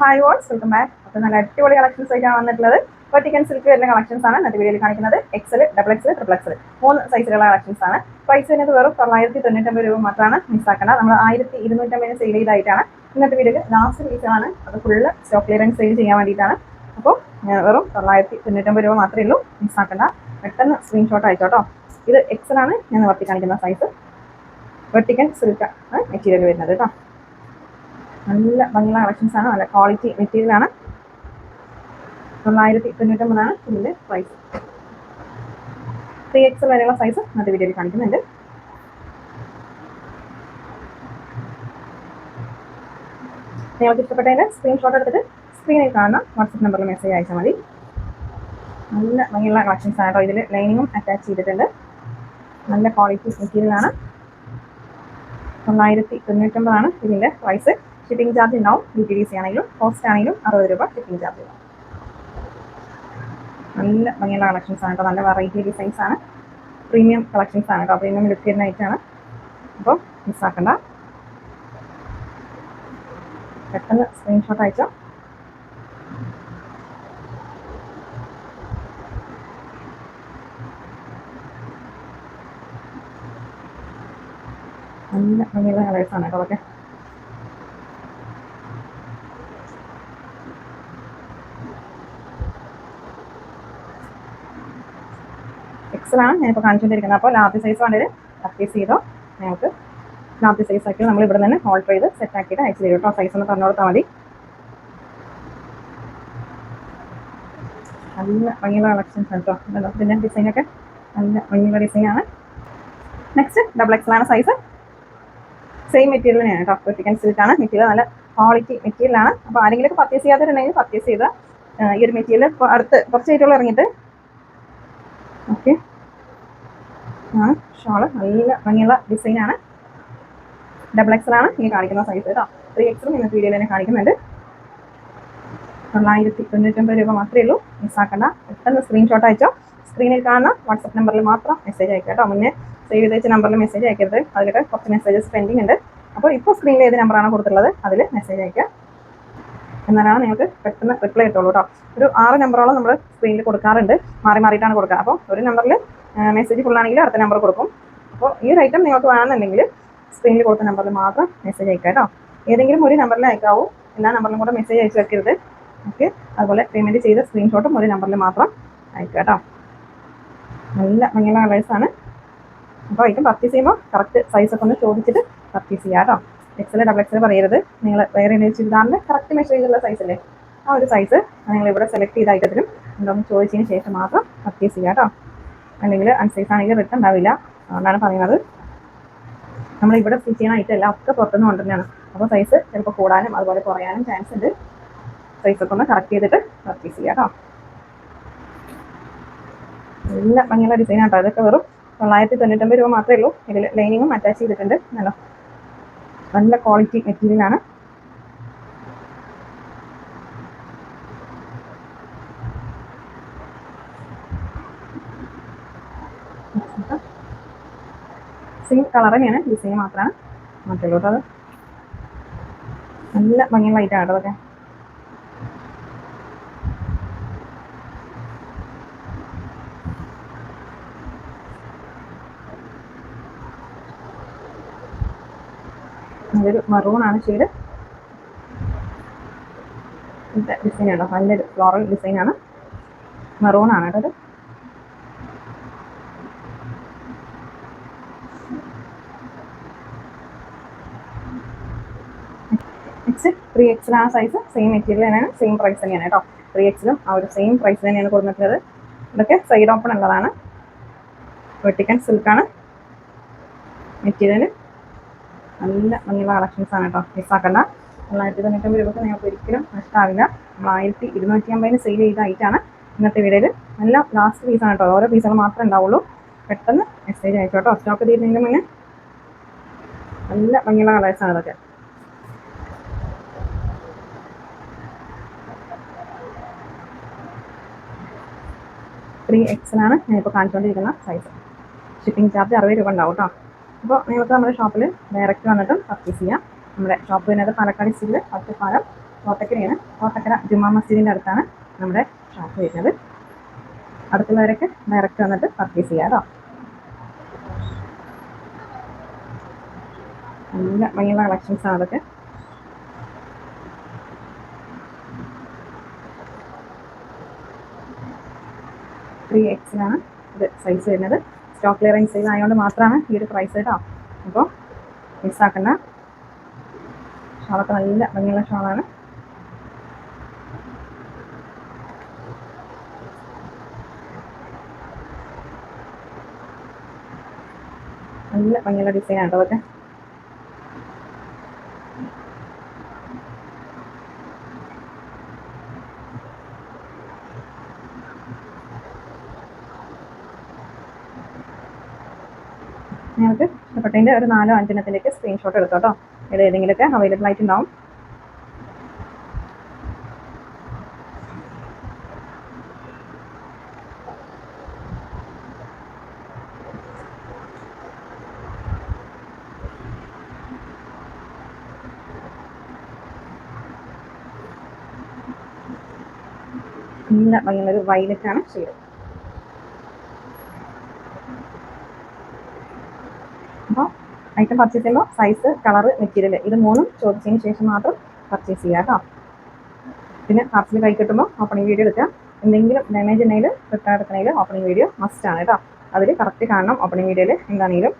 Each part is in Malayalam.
ഹായ് വാട്സ് വെൽക്കം ബാക്ക് അപ്പോൾ നല്ല അടിപൊളി കളക്ഷൻസ് ആയിട്ടാണ് വന്നിട്ടുള്ളത്. വെർട്ടിക്കൻ സിൽക്ക് വരുന്ന കളക്ഷൻസ് ആണ് ഇന്നത്തെ വീഡിയോയിൽ കാണിക്കുന്നത്. XL double XL triple XL മൂന്ന് സൈസിലുള്ള കളക്ഷൻസ് ആണ്. പ്രൈസ് വരുന്നത് വെറും തൊള്ളായിരത്തി തൊണ്ണൂറ്റമ്പത് രൂപ മാത്രമാണ് മിസ്സാക്കേണ്ട നമ്മൾ ആയിരത്തി ഇരുന്നൂറ്റമ്പതിന് സെയിൽ ചെയ്തായിട്ടാണ് ഇന്നത്തെ വീഡിയോയിൽ ലാസ്റ്റ് പീസാണ് അത് ഫുള്ള് സ്റ്റോക്ക് ക്ലിയറൻസ് സെയിൽ ചെയ്യാൻ വേണ്ടിയിട്ടാണ്. അപ്പോൾ വെറും തൊള്ളായിരത്തി തൊണ്ണൂറ്റമ്പത് രൂപ മാത്രമേ ഉള്ളൂ മിസ്സാക്കേണ്ട പെട്ടെന്ന് സ്ക്രീൻഷോട്ട് അയച്ചോട്ടോ ഇത് എക്സൽ ആണ് ഞാൻ വർത്തി കാണിക്കുന്ന സൈസ് വെർട്ടിക്കൻ സിൽക്ക് മെറ്റീരിയൽ വരുന്നത് കേട്ടോ നല്ല ഭംഗിയുള്ള കളക്ഷൻസ് ആണ്. നല്ല ക്വാളിറ്റി മെറ്റീരിയൽ ആണ്. തൊള്ളായിരത്തി തൊണ്ണൂറ്റൊമ്പതാണ് ഇതിന്റെ പ്രൈസ് ത്രീ എക്സ് വരെയുള്ള സൈസ് ഇന്നത്തെ വീഡിയോയിൽ കാണിക്കുന്നുണ്ട്. നിങ്ങൾക്ക് ഇഷ്ടപ്പെട്ടതിന്റെ സ്ക്രീൻഷോട്ട് എടുത്തിട്ട് സ്ക്രീനിൽ കാണുന്ന വാട്സപ്പ് നമ്പറിൽ മെസ്സേജ് അയച്ചാൽ മതി. നല്ല ഭംഗിയുള്ള കളക്ഷൻസ് ആണ് കേട്ടോ ഇതിൽ ലൈനിങ്ങും അറ്റാച്ച് ചെയ്തിട്ടുണ്ട്. നല്ല ക്വാളിറ്റി മെറ്റീരിയൽ ആണ്. തൊള്ളായിരത്തി തൊണ്ണൂറ്റൊമ്പതാണ് ഇതിന്റെ പ്രൈസ് ഷിപ്പിംഗ് ചാർജ് ഉണ്ടാവും. ഡി ടി ഡി സി ആണെങ്കിലും കോസ്റ്റ് ആണെങ്കിലും അറുപത് രൂപ ഷിപ്പിംഗ് ചാർജ് ഉണ്ടാവും. നല്ല ഭംഗിയുള്ള കളക്ഷൻസ് ആണ് കേട്ടോ നല്ല വെറൈറ്റി ഡിസൈൻസ് ആണ്. പ്രീമിയം കളക്ഷൻസ് ആണ് കേട്ടോ പ്രീമിയം ലുക്ക് വരുന്ന ഐറ്റാണ് അപ്പോൾ മിസ്സാക്കണ്ട പെട്ടെന്ന് സ്ക്രീൻഷോട്ട് അയച്ചോ. നല്ല ഭംഗിയുള്ള കളേഴ്സ് ആണ് കേട്ടോ അതൊക്കെ. എക്സലാണ് ഞാനിപ്പോൾ കാണിച്ചുകൊണ്ടിരിക്കുന്നത് അപ്പോൾ ലാർജ് സൈസ് വേണ്ടത് പർച്ചേസ് ചെയ്തോ? ഞങ്ങൾക്ക് ലാർജ് സൈസ് ആക്കി നമ്മൾ ഇവിടെ നിന്ന് ഓൾട്ടർ ചെയ്ത് സെറ്റ് ആക്കിയിട്ട് അയച്ചു തരും കേട്ടോ. സൈസ് ഒന്ന് പറഞ്ഞു കൊടുത്താൽ മതി. നല്ല ഭംഗിയുള്ള കളക്ഷൻസ് കേട്ടോ. പിന്നെ ഇതിന്റെ ഡിസൈനൊക്കെ നല്ല ഭംഗിയുള്ള ഡിസൈനാണ് നെക്സ്റ്റ് ഡബിൾ എക്സലാണ് സൈസ് സെയിം മെറ്റീരിയൽ തന്നെയാണ് കേട്ടോ. വെട്ടിക്കൻ സിൽക്കാണ് മെറ്റീരിയൽ നല്ല ക്വാളിറ്റി മെറ്റീരിയലാണ് അപ്പോൾ ആരെങ്കിലും പർച്ചേസ് ചെയ്യാത്തവരുണ്ടെങ്കിൽ പർച്ചേസ് ചെയ്ത ഈ ഒരു മെറ്റീരിയൽ അടുത്ത് കുറച്ച് ആയിട്ടുള്ള ഇറങ്ങിയിട്ട്. ഓക്കെ ആണ് ഷോൾ. നല്ല ഭംഗിയുള്ള ഡിസൈനാണ് ഡബിൾ എക്സലാണ് ഈ കാണിക്കുന്ന സൈസ് കേട്ടോ. ത്രീ എക്സും ഇന്നത്തെ വീഡിയോയിൽ തന്നെ കാണിക്കുന്നുണ്ട്. തൊള്ളായിരത്തി തൊണ്ണൂറ്റൊമ്പത് രൂപ മാത്രമേ ഉള്ളൂ. മിസ്സാക്കണ്ട പെട്ടെന്ന് സ്ക്രീൻഷോട്ട് അയച്ചോ. സ്ക്രീനിൽ കാണുന്ന വാട്സപ്പ് നമ്പറിൽ മാത്രം മെസ്സേജ് അയക്കുക കേട്ടോ. മുന്നേ സേവ് ചെയ്ത് വെച്ച നമ്പറിൽ മെസ്സേജ് അയക്കരുത്. അതിലൊക്കെ കുറച്ച് മെസ്സേജസ് പെൻഡിങ് ഉണ്ട്. അപ്പോൾ ഇപ്പോൾ സ്ക്രീനിൽ ഏത് നമ്പറാണ് കൊടുത്തിട്ടുള്ളത് അതിൽ മെസ്സേജ് അയക്കുക. എന്നാലാണ് നിങ്ങൾക്ക് പെട്ടെന്ന് റിപ്ലൈ കിട്ടുള്ളൂ കേട്ടോ. ഒരു ആറ് നമ്പറോളം നമ്മൾ സ്ക്രീനിൽ കൊടുക്കാറുണ്ട്. മാറി മാറിയിട്ടാണ് കൊടുക്കുക. അപ്പോൾ ഒരു നമ്പറിൽ മെസ്സേജ് ഫുള്ളാണെങ്കിൽ അടുത്ത നമ്പർ കൊടുക്കും. അപ്പോൾ ഈ ഒരു ഐറ്റം നിങ്ങൾക്ക് വേണമെന്നുണ്ടെങ്കിൽ സ്ക്രീനിൽ കൊടുത്ത നമ്പറിൽ മാത്രം മെസ്സേജ് അയക്കാം കേട്ടോ. ഏതെങ്കിലും ഒരു നമ്പറിൽ അയക്കാവൂ. എല്ലാ നമ്പറിലും കൂടെ മെസ്സേജ് അയച്ചു വെക്കരുത്. ഓക്കെ? അതുപോലെ പേയ്മെന്റ് ചെയ്ത സ്ക്രീൻഷോട്ടും ഒരു നമ്പറിൽ മാത്രം അയക്കുക കേട്ടോ. നല്ല ഭംഗിയുള്ള കളേഴ്സാണ് അപ്പോൾ ഐറ്റം പർച്ചേസ് ചെയ്യുമ്പോൾ കറക്റ്റ് സൈസൊക്കെ ഒന്ന് ചോദിച്ചിട്ട് പർച്ചേസ് ചെയ്യുക കേട്ടോ. എക്സൽ ഡബിൾ എക്സൽ പറയരുത്. നിങ്ങൾ വേറെ എന്ന് ചുരിദാറിന്റെ കറക്റ്റ് മെഷർ ചെയ്തുള്ള സൈസല്ലേ ആ ഒരു സൈസ് നിങ്ങൾ ഇവിടെ സെലക്ട് ചെയ്ത ഐറ്റത്തിലും എന്തോ ചോദിച്ചതിന് ശേഷം മാത്രം പർച്ചേസ് ചെയ്യുക കേട്ടോ. അല്ലെങ്കിൽ അൺസൈസ് ആണെങ്കിൽ റിട്ടേൺ ഉണ്ടാവില്ല. എന്നാണ് പറയുന്നത്. നമ്മൾ ഇവിടെ സ്റ്റിച്ച് ചെയ്യുന്ന ഐറ്റം എല്ലാം ഒക്കെ പുറത്തുനിന്ന് കൊണ്ടുതന്നെയാണ് അപ്പോൾ സൈസ് ചിലപ്പോൾ കൂടാനും അതുപോലെ കുറയാനും ചാൻസ് ഉണ്ട്. സൈസൊക്കെ ഒന്ന് കറക്റ്റ് ചെയ്തിട്ട് പർച്ചേസ് ചെയ്യുക കേട്ടോ. നല്ല ഭംഗിയുള്ള ഡിസൈൻ ആട്ടോ അതൊക്കെ വെറും തൊള്ളായിരത്തി തൊണ്ണൂറ്റൊമ്പത് രൂപ മാത്രമേ ഉള്ളൂ. ഇതിൽ ലൈനിങ്ങും അറ്റാച്ച് ചെയ്തിട്ടുണ്ട്. നല്ല നല്ല ക്വാളിറ്റി മെറ്റീരിയൽ സെയിം കളർ തന്നെയാണ് ഡിസൈൻ മാത്രമാണ്. മാറ്റുള്ളൂ കേട്ടോ അത് നല്ല ഭംഗിയുള്ള ലൈറ്റ് ആണ് അതൊക്കെ. നല്ലൊരു മറൂൺ ആണ് ഷെയ്ഡ് ഡിസൈൻ ആണ് നല്ലൊരു ഫ്ലോറൽ ഡിസൈനാണ് ആണ്. കേട്ടോ ഇത് ത്രീ എക്സിന് ആ സൈസ് സെയിം മെറ്റീരിയൽ തന്നെയാണ് സെയിം പ്രൈസ് തന്നെയാണ് കേട്ടോ. ത്രീ എക്സിലും ആ ഒരു സെയിം പ്രൈസ് തന്നെയാണ് കൊടുത്തിട്ടുള്ളത്. ഇതൊക്കെ സൈഡ് ഓപ്പൺ ഉള്ളതാണ്. വെട്ടിക്കൻ സിൽക്കാണ് മെറ്റീരിയൽ നല്ല ഭംഗിയുള്ള കളക്ഷൻസ് ആണ് കേട്ടോ. മിസ്സാക്കണ്ട തൊള്ളായിരത്തി തൊണ്ണൂറ്റൊമ്പത് രൂപക്ക് നിങ്ങൾക്ക് ഒരിക്കലും നഷ്ടമാവില്ല ആയിരത്തി ഇരുന്നൂറ്റി അമ്പതിന് സെയിൽ ചെയ്ത ഐറ്റാണ് ഇന്നത്തെ വീഡിയോയിൽ നല്ല ലാസ്റ്റ് പീസാണ് കേട്ടോ. ഓരോ പീസുകൾ മാത്രമേ ഉണ്ടാവുള്ളൂ. പെട്ടെന്ന് മെസ്സേജ് അയച്ചോട്ടോ സ്റ്റോക്ക് തീരുന്നതിന് മുന്നേ നല്ല ഭംഗിയുള്ള കളേഴ്സാണ് ഇതൊക്കെ. ത്രീ എക്സിലാണ് ഞാനിപ്പോൾ കാണിച്ചുകൊണ്ടിരിക്കുന്ന സൈസ് ഷിപ്പിംഗ് ചാർജ് അറുപത് രൂപ ഉണ്ടാവും കേട്ടോ അപ്പോൾ നിങ്ങൾക്ക് നമ്മുടെ ഷോപ്പിൽ ഡയറക്റ്റ് വന്നിട്ട് പർച്ചേസ് ചെയ്യാം. നമ്മുടെ ഷോപ്പ് വരുന്നത് പാലക്കാട് സ്റ്റിൽ ഫസ്റ്റ് പാലം കോട്ടക്കരയാണ്. കോട്ടക്കര ജുമാ മസ്ജിദിന്റെ അടുത്താണ് നമ്മുടെ ഷോപ്പ് വരുന്നത്. അടുത്തുള്ളവരൊക്കെ ഡയറക്റ്റ് വന്നിട്ട് പർച്ചേസ് ചെയ്യാം കേട്ടോ നല്ല ഭംഗിയുള്ള കളക്ഷൻസ് ആണ് അതൊക്കെ. ത്രീ എക്സിനാണ് ഇത് സൈസ് വരുന്നത്. സ്റ്റോക്ക് ക്ലിയറിങ് സെയിൽ ആയതുകൊണ്ട് മാത്രമാണ് ഈ ഒരു പ്രൈസ് കേട്ടോ. അപ്പോൾ മിസ്സാക്കണ്ട ഷാളൊക്കെ നല്ല ഭംഗിയുള്ള ഷാളാണ് നല്ല ഭംഗിയുള്ള ഡിസൈൻ ആണ് കേട്ടോ അതൊക്കെ. നിങ്ങൾക്ക് ഇഷ്ടപ്പെട്ടതിന്റെ ഒരു നാലോ അഞ്ചെണ്ണത്തിന്റെയൊക്കെ സ്ക്രീൻഷോട്ട് എടുത്തോ കേട്ടോ ഇത് ഏതെങ്കിലുമൊക്കെ അവൈലബിൾ ആയിട്ടുണ്ടാവും. നല്ല ഭംഗിയുള്ളൊരു വൈലറ്റ് ആണ്. ഷെയ്ഡ് അപ്പോൾ ഐറ്റം പർച്ചേസ് ചെയ്യുമ്പോൾ സൈസ് കളറ് മെറ്റീരിയൽ ഇത് മൂന്നും ചോദിച്ചതിന് ശേഷം മാത്രം പർച്ചേസ് ചെയ്യുക കേട്ടോ. പിന്നെ പാർസൽ കൈ കിട്ടുമ്പോൾ ഓപ്പണിംഗ് വീഡിയോ എടുക്കുക. എന്തെങ്കിലും ഡാമേജ് ഉണ്ടെങ്കിൽ റിട്ടേൺ എടുക്കണമെങ്കിൽ ഓപ്പണിംഗ് വീഡിയോ മസ്റ്റ് ആണ് കേട്ടോ. അതിൽ കറക്റ്റ് കാണണം ഓപ്പണിംഗ് വീഡിയോയിൽ എന്താണെങ്കിലും.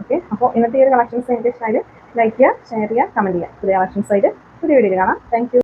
ഓക്കെ അപ്പോൾ ഇന്നത്തെ ഈ ഒരു കളക്ഷൻസ് എനിക്ക് ലൈക്ക് ചെയ്യുക ഷെയർ ചെയ്യുക കമന്റ് ചെയ്യുക. പുതിയ കളക്ഷൻസ് ആയിട്ട് പുതിയ വീഡിയോയിൽ കാണാം. താങ്ക്